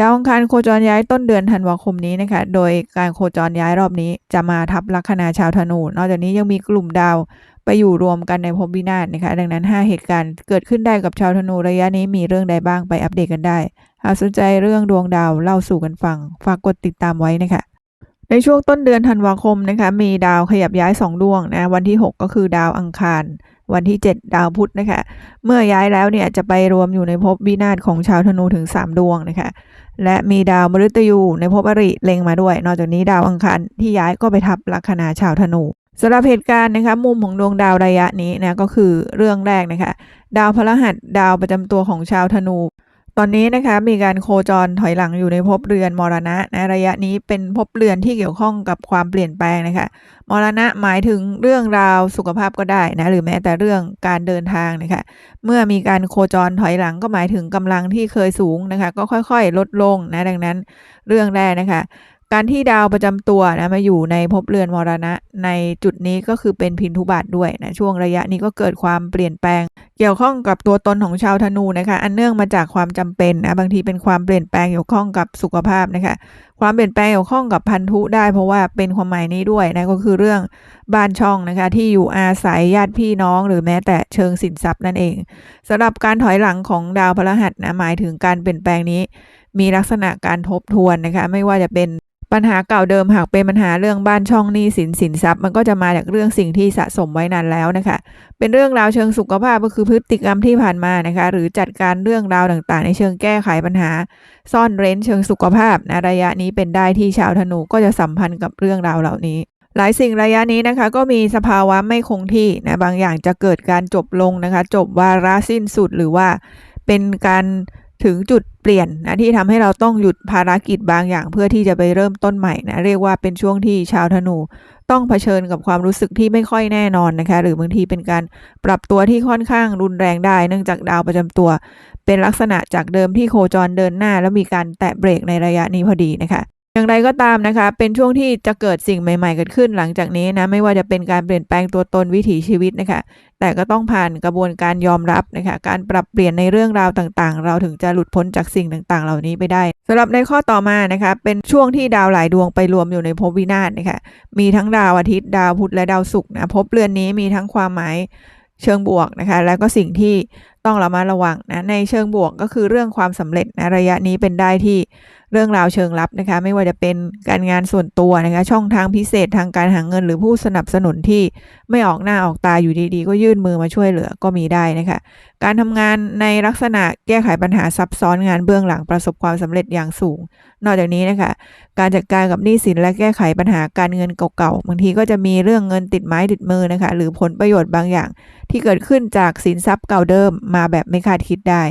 ดาวอังคารโคจรย้ายต้นเดือนธันวาคมนี้นะคะ โดยการโคจรย้ายรอบนี้จะมาทับลัคนาชาวธนู นอกจากนี้ยังมีกลุ่มดาวไปอยู่รวมกันในภพวินาศนะคะ ดังนั้น 5 เหตุการณ์เกิดขึ้นได้กับชาวธนูระยะนี้มีเรื่องใดบ้างไปอัปเดตกันได้ หากสนใจเรื่องดวงดาวเล่าสู่กันฟัง ฝากกดติดตามไว้นะคะ ในช่วงต้นเดือนธันวาคมนะคะมีดาวขยับย้าย 2 ดวงนะวันที่ 6 ก็คือดาวอังคาร วันที่ 7 ดาวพุธนะคะเมื่อย้ายแล้วเนี่ยจะไปรวมอยู่ในภพวินาศของชาวธนูถึง 3 ดวงนะคะและมีดาวมฤตยูในภพอริเล็งมาด้วย นอกจากนี้ดาวอังคารที่ย้ายก็ไปทับลัคนาชาวธนูสำหรับเหตุการณ์นะคะมุมของดวงดาวระยะนี้นะก็คือเรื่องแรกนะคะดาวพฤหัสดาวประจำตัวของชาวธนู ตอนนี้นะคะมีการโคจรถอยหลังอยู่ในภพเรือนมรณะนะระยะนี้เป็นภพเรือนที่เกี่ยวข้องกับความเปลี่ยนแปลงนะคะมรณะหมายถึงเรื่องราวสุขภาพก็ได้นะหรือแม้แต่เรื่องการเดินทางนะคะเมื่อมีการโคจรถอยหลังก็หมายถึงกำลังที่เคยสูงนะคะก็ค่อยๆ ลดลงนะดังนั้นเรื่องแรกนะคะการที่ดาวประจำตัวนะมาอยู่ในภพเรือนมรณะในจุดนี้ก็คือเป็นพินทุบาทด้วยนะช่วงระยะนี้ก็เกิดความเปลี่ยนแปลง เกี่ยวข้องกับตัวตนของชาวธนูนะคะ อันเนื่องมาจากความจำเป็นนะบางทีเป็นความเปลี่ยนแปลงเกี่ยวข้องกับสุขภาพนะคะ ความเปลี่ยนแปลงเกี่ยวข้องกับพันธุได้ เพราะว่าเป็นความหมายนี้ด้วยนะก็คือเรื่องบ้านช่องนะคะ ที่อยู่อาศัยญาติพี่น้อง หรือแม้แต่เชิงสินทรัพย์นั่นเองสำหรับการถอยหลังของดาวพฤหัสนะหมายถึงการเปลี่ยนแปลงนี้ มีลักษณะการทบทวนนะคะ ไม่ว่าจะเป็น ปัญหาเก่าเดิมหากเป็นปัญหาเรื่องบ้านช่องหนี้สินสินทรัพย์ มันก็จะมาจากเรื่องสิ่งที่สะสมไว้นานแล้วนะคะ เป็นเรื่องราวเชิงสุขภาพก็คือพฤติกรรมที่ผ่านมานะคะ หรือจัดการเรื่องราวต่างๆ ในเชิงแก้ไขปัญหา ซ่อนเร้นเชิงสุขภาพนะระยะนี้เป็นได้ที่ชาวธนูก็จะสัมพันธ์กับเรื่องราวเหล่านี้ หลายสิ่งระยะนี้นะคะ ก็มีสภาวะไม่คงที่นะบางอย่างจะเกิดการจบลงนะคะ จบวาระสิ้นสุดหรือว่าเป็นการ ถึงจุดเปลี่ยนนะที่ทำให้เราต้องหยุดภารกิจบางอย่าง เพื่อที่จะไปเริ่มต้นใหม่นะเรียกว่าเป็นช่วงที่ชาวธนู ต้องเผชิญกับความรู้สึกที่ไม่ค่อยแน่นอนนะคะ หรือบางทีเป็นการปรับตัวที่ค่อนข้างรุนแรงได้ เนื่องจากดาวประจำตัว เป็นลักษณะจากเดิมที่โคจรเดินหน้า แล้วมีการแตะเบรกในระยะนี้พอดีนะคะ อย่างไรก็ตามนะคะ เป็นช่วงที่จะเกิดสิ่งใหม่ๆเกิดขึ้นหลังจากนี้นะ ไม่ว่าจะเป็นการเปลี่ยนแปลงตัวตนวิถีชีวิตนะคะ แต่ก็ต้องผ่านกระบวนการยอมรับนะคะ การปรับเปลี่ยนในเรื่องราวต่างๆ เราถึงจะหลุดพ้นจากสิ่งต่างๆ เหล่านี้ไปได้สำหรับในข้อต่อมานะคะ เป็นช่วงที่ดาวหลายดวงไปรวมอยู่ในภพวินาศนะคะ มีทั้งดาวอาทิตย์ ดาวพุธและดาวศุกร์นะภพเรือนนี้มีทั้งความหมายเชิงบวกนะคะ แล้วก็สิ่งที่ ต้องระมัดระวังนะในเชิงบวกก็คือเรื่องความสำเร็จนะระยะนี้เป็นได้ที่เรื่องราวเชิงลับนะคะ ไม่ว่าจะเป็นการงานส่วนตัวนะคะ ช่องทางพิเศษทางการหาเงิน หรือผู้สนับสนุนที่ไม่ออกหน้าออกตาอยู่ดีๆ ก็ยื่นมือมาช่วยเหลือก็มีได้นะคะ การทำงานในลักษณะแก้ไขปัญหาซับซ้อนงานเบื้องหลังประสบความสำเร็จอย่างสูง นอกจากนี้นะคะ การจัดการกับหนี้สินและแก้ไขปัญหาการเงินเก่าๆบางทีก็จะมีเรื่องเงินติดไม้ติดมือนะคะ หรือผลประโยชน์บางอย่าง ที่เกิดขึ้นจากสินทรัพย์เก่าเดิมมาแบบไม่คาดคิดได้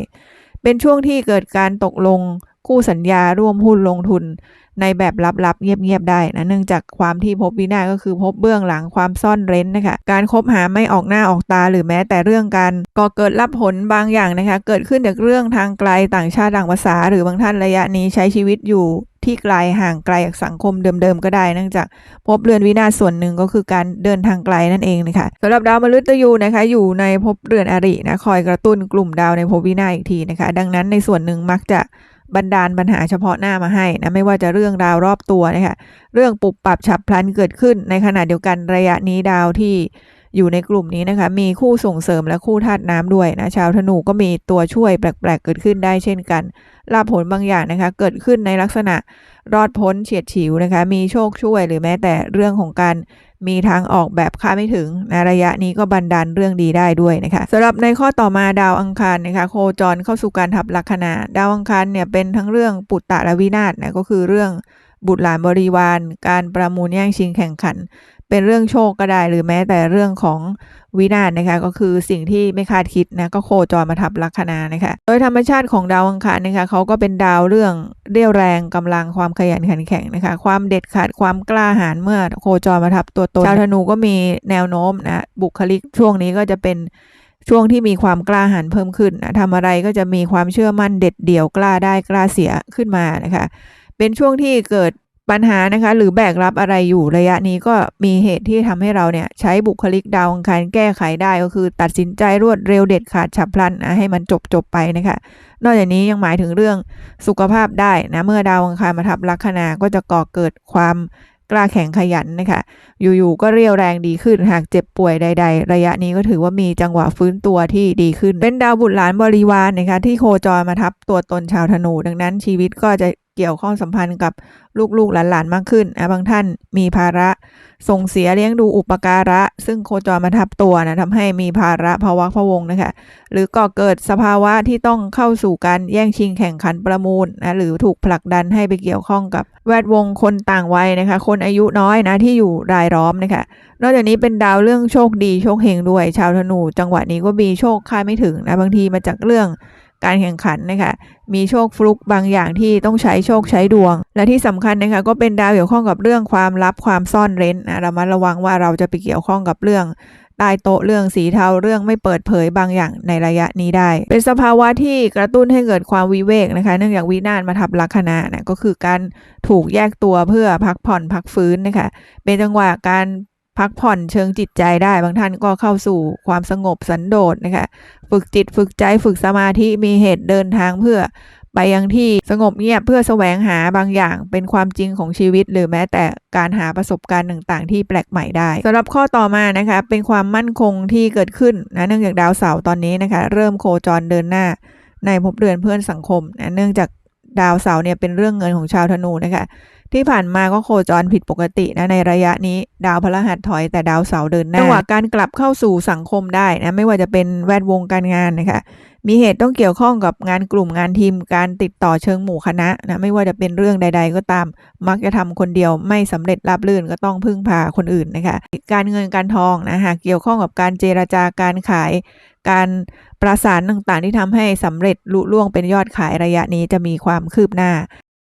เป็นช่วงที่เกิดการตกลงคู่สัญญาร่วมหุ้นลงทุนในแบบลับๆ เงียบๆ ได้นะเนื่องจากความที่พบวินาก็คือพบเบื้องหลังความซ่อนเร้นนะคะการคบหาไม่ออกหน้าออกตาหรือแม้แต่เรื่องการก่อเกิดรับผลบางอย่างนะคะ เกิดขึ้นจากเรื่องทางไกลต่างชาติต่างภาษา หรือบางท่านระยะนี้ใช้ชีวิตอยู่ ที่ไกลห่างไกลจากสังคมเดิมๆก็ได้เนื่องจากภพเรือนวินาศส่วนหนึ่งก็คือการเดินทางไกลนั่นเองนะคะสำหรับดาวมฤตยูนะคะ อยู่ในภพเรือนอรินะคอยกระตุ้นกลุ่มดาวในภพวินาศอีกทีนะคะ ดังนั้นในส่วนหนึ่งมักจะบันดาลปัญหาเฉพาะหน้ามาให้นะไม่ว่าจะเรื่องราวรอบตัวนะคะเรื่องปุบปรับฉับพลันเกิดขึ้นในขณะเดียวกันระยะนี้ดาวที่ อยู่ในกลุ่มนี้นะคะ มีคู่ส่งเสริมและคู่ธาตุน้ำด้วยนะ ชาวธนูก็มีตัวช่วยแปลกๆ เกิดขึ้นได้เช่นกันลาผลบางอย่างนะคะ เกิดขึ้นในลักษณะรอดพ้นเฉียดฉิวนะคะ มีโชคช่วยหรือแม้แต่เรื่องของการมีทางออกแบบคาดไม่ถึงนะระยะนี้ก็บันดาลเรื่องดีได้ด้วยนะคะสำหรับในข้อต่อมาดาวอังคารนะคะโคจรเข้าสู่การทับลัคนาดาวอังคารเนี่ยเป็นทั้งเรื่องปุตตะและวินาศนะก็คือเรื่องบุตรหลานบริวาร การประมูลแย่งชิงแข่งขัน เป็นเรื่องโชคก็ได้ หรือแม้แต่เรื่องของวินาศนะคะก็คือสิ่งที่ไม่คาดคิดนะก็โคจรมาทับลัคนานะคะโดยธรรมชาติของดาวอังคารนะคะเขาก็เป็นดาวเรื่องเรี่ยวแรงกำลังความขยันขันแข็งนะคะความเด็ดขาดความกล้าหาญเมื่อโคจรมาทับตัวตนชาวธนูก็มีแนวโน้มนะบุคลิกช่วงนี้ก็จะเป็นช่วงที่มีความกล้าหาญเพิ่มขึ้นนะทำอะไรก็จะมีความเชื่อมั่นเด็ดเดี่ยวกล้าได้กล้าเสียขึ้นมานะคะเป็นช่วงที่เกิด ปัญหานะคะ หรือแบกรับอะไรอยู่ระยะนี้ก็มีเหตุที่ทำให้เราเนี่ย ใช้บุคลิกดาวอังคารแก้ไขได้ก็คือ ตัดสินใจรวดเร็วเด็ดขาดฉับพลันนะให้มันจบจบไปนะคะ นอกจากนี้ยังหมายถึงเรื่องสุขภาพได้นะเมื่อดาวอังคารมาทับลัคนาก็จะก่อเกิดความกล้าแข็งขยันนะคะ อยู่ๆ ก็เรียวแรงดีขึ้น หากเจ็บป่วยใด ๆ ระยะนี้ก็ถือว่ามีจังหวะฟื้นตัวที่ดีขึ้น เป็นดาวบุตรหลานบริวารนะคะที่โคจรมาทับตัวตนชาวธนู ดังนั้นชีวิตก็จะ เกี่ยวข้องสัมพันธ์กับลูกๆหลานๆมากขึ้นนะบางท่านมีภาระส่งเสียเลี้ยงดูอุปการะ ซึ่งโคจรมาทับตัวนะทำให้มีภาระภาวะพะวงนะคะหรือก่อเกิดสภาวะที่ต้องเข้าสู่การแย่งชิงแข่งขันประมูลนะหรือถูกผลักดันให้ไปเกี่ยวข้องกับแวดวงคนต่างวัยนะคะ คนอายุน้อยนะที่อยู่รายล้อมนะคะนอกจากนี้เป็นดาวเรื่องโชคดีโชคเฮงด้วย ชาวธนู จังหวะนี้ก็มีโชคคาดไม่ถึงนะบางทีมาจากเรื่อง การแข่งขันนะคะมีโชคฟลุกบางอย่างที่ต้องใช้โชคใช้ดวง และที่สำคัญนะคะก็เป็นดาวเกี่ยวข้องกับเรื่องความลับความซ่อนเร้นนะเรามาระวังว่าเราจะไปเกี่ยวข้องกับเรื่องใต้โต๊ะเรื่องสีเทาเรื่องไม่เปิดเผยบางอย่างในระยะนี้ได้ เป็นสภาวะที่กระตุ้นให้เกิดความวิเวกนะคะ เนื่องจากวินาศมาทับลัคนานะก็คือการถูกแยกตัวเพื่อพักผ่อนพักฟื้นนะคะเป็นจังหวะการ พักผ่อนเชิงจิตใจได้ บางท่านก็เข้าสู่ความสงบสันโดษนะคะ ฝึกจิตฝึกใจฝึกสมาธิมีเหตุเดินทางเพื่อไปยังที่สงบเงียบเพื่อแสวงหาบางอย่างเป็นความจริงของชีวิต หรือแม้แต่การหาประสบการณ์ต่างๆ ที่แปลกใหม่ได้สำหรับข้อต่อมานะคะเป็นความมั่นคงที่เกิดขึ้นนะเนื่องจากดาวเสาร์ตอนนี้นะคะ เริ่มโคจรเดินหน้าในภพเรือนเพื่อนสังคมนะเนื่องจาก ดาวเสาร์เนี่ยเป็นเรื่องเงินของชาวธนูนะคะที่ผ่านมาก็โคจรผิดปกตินะในระยะนี้ ดาวพฤหัสถอยแต่ดาวเสาร์เดินหน้าจังหวะการกลับเข้าสู่สังคมได้นะไม่ว่าจะเป็นแวดวงการงานนะคะ มีเหตุต้องเกี่ยวข้องกับงานกลุ่มงานทีมการติดต่อเชิงหมู่คณะนะไม่ว่าจะเป็นเรื่องใด ๆ ก็ตาม มักจะทำคนเดียวไม่สำเร็จราบรื่นก็ต้องพึ่งพาคนอื่นนะคะการเงินการทองนะหากเกี่ยวข้องกับการเจรจาการขายการประสานต่างๆที่ทำให้สำเร็จลุล่วงเป็นยอดขายระยะนี้จะมีความคืบหน้า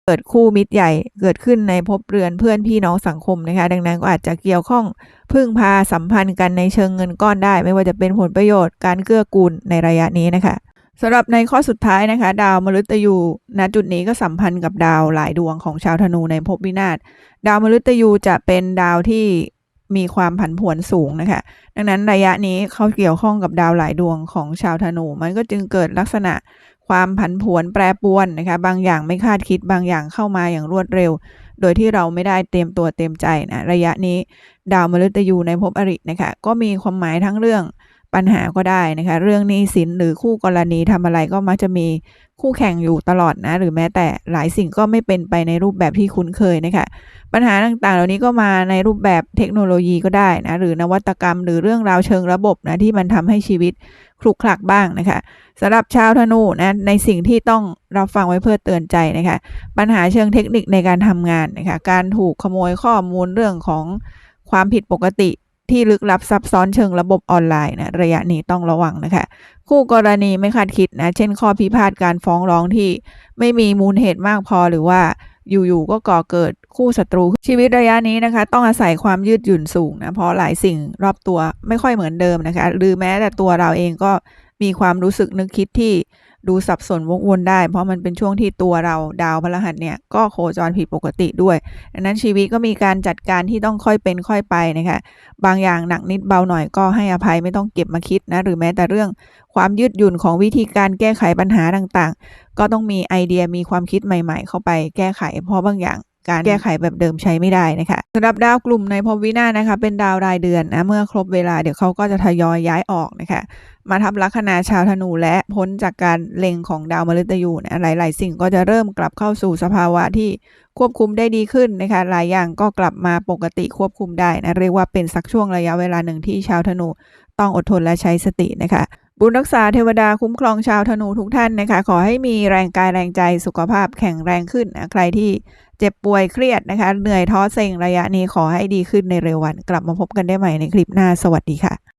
เกิดคู่มิตรใหญ่เกิดขึ้นในภพเรือนเพื่อนพี่น้องสังคมนะคะ ดังนั้นก็อาจจะเกี่ยวข้องพึ่งพาสัมพันธ์กันในเชิงเงินก้อนได้ ไม่ว่าจะเป็นผลประโยชน์การเกื้อกูลในระยะนี้นะคะสำหรับในข้อสุดท้ายนะคะ ดาวมฤตยูณจุดนี้ก็สัมพันธ์กับดาวหลายดวงของชาวธนูในภพวินาศดาวมฤตยูจะเป็นดาวที่มีความผันผวนสูงนะคะ ดังนั้นระยะนี้เขาเกี่ยวข้องกับดาวหลายดวงของชาวธนู มันก็จึงเกิดลักษณะ ความผันผวนแปรปรวนนะคะบางอย่างไม่คาดคิดบางอย่างเข้ามาอย่างรวดเร็ว โดยที่เราไม่ได้เตรียมตัวเตรียมใจนะระยะนี้ ดาวมฤตยูในภพอรินะคะก็มีความหมายทั้งเรื่อง ปัญหาก็ได้นะคะ เรื่องหนี้สินหรือคู่กรณีทำอะไรก็มักจะมีคู่แข่งอยู่ตลอดนะ หรือแม้แต่หลายสิ่งก็ไม่เป็นไปในรูปแบบที่คุ้นเคยนะคะ ปัญหาต่างๆ เหล่านี้ก็มาในรูปแบบเทคโนโลยีก็ได้นะ หรือนวัตกรรม หรือเรื่องราวเชิงระบบนะที่มันทำให้ชีวิตคลุกคลักบ้างนะคะสำหรับชาวธนูนะในสิ่งที่ต้องรับฟังไว้เพื่อเตือนใจนะคะ ปัญหาเชิงเทคนิคในการทำงานนะคะ การถูกขโมยข้อมูลเรื่องของความผิดปกติ ที่ลึกลับซับซ้อนเชิงระบบออนไลน์นะระยะนี้ต้องระวังนะคะ คู่กรณีไม่คาดคิดนะเช่นข้อพิพาทการฟ้องร้องที่ไม่มีมูลเหตุมากพอหรือว่าอยู่ๆก็ก่อเกิดคู่ศัตรูชีวิตระยะนี้นะคะ ต้องอาศัยความยืดหยุ่นสูงนะเพราะหลายสิ่งรอบตัวไม่ค่อยเหมือนเดิมนะคะ หรือแม้แต่ตัวเราเองก็มีความรู้สึกนึกคิดที่ ดูสับสนวกวนได้ เพราะมันเป็นช่วงที่ตัวเราดาวพฤหัสเนี่ยก็โคจรผิดปกติด้วยดังนั้นชีวิตก็มีการจัดการที่ต้องค่อยเป็นค่อยไปนะคะบางอย่างหนักนิดเบาหน่อยก็ให้อภัยไม่ต้องเก็บมาคิดนะหรือแม้แต่เรื่องความยืดหยุ่นของวิธีการแก้ไขปัญหาต่างๆ ก็ต้องมีไอเดียมีความคิดใหม่ ๆ เข้าไปแก้ไข เพราะบางอย่าง การแก้ไขแบบเดิมใช้ไม่ได้นะคะสำหรับดาวกลุ่มในภพวินาศนะคะ เป็นดาวรายเดือนนะเมื่อครบเวลาเดี๋ยวเขาก็จะทยอยย้ายออกนะคะ มาทับลัคนาชาวธนูและพ้นจากการเล็งของดาวมฤตยูนะหลาย ๆ สิ่งก็จะเริ่มกลับเข้าสู่สภาวะที่ควบคุมได้ดีขึ้นนะคะหลายอย่างก็กลับมาปกติควบคุมได้นะเรียกว่าเป็นสักช่วงระยะเวลาหนึ่งที่ชาวธนูต้องอดทนและใช้สตินะคะบุญรักษาเทวดาคุ้มครองชาวธนูทุกท่านนะคะ ขอให้มีแรงกายแรงใจสุขภาพแข็งแรงขึ้นนะใครที่ เจ็บป่วยเครียดนะคะ เหนื่อยท้อเซ็งระยะนี้ขอให้ดีขึ้นในเร็ววัน กลับมาพบกันได้ใหม่ในคลิปหน้าสวัสดีค่ะ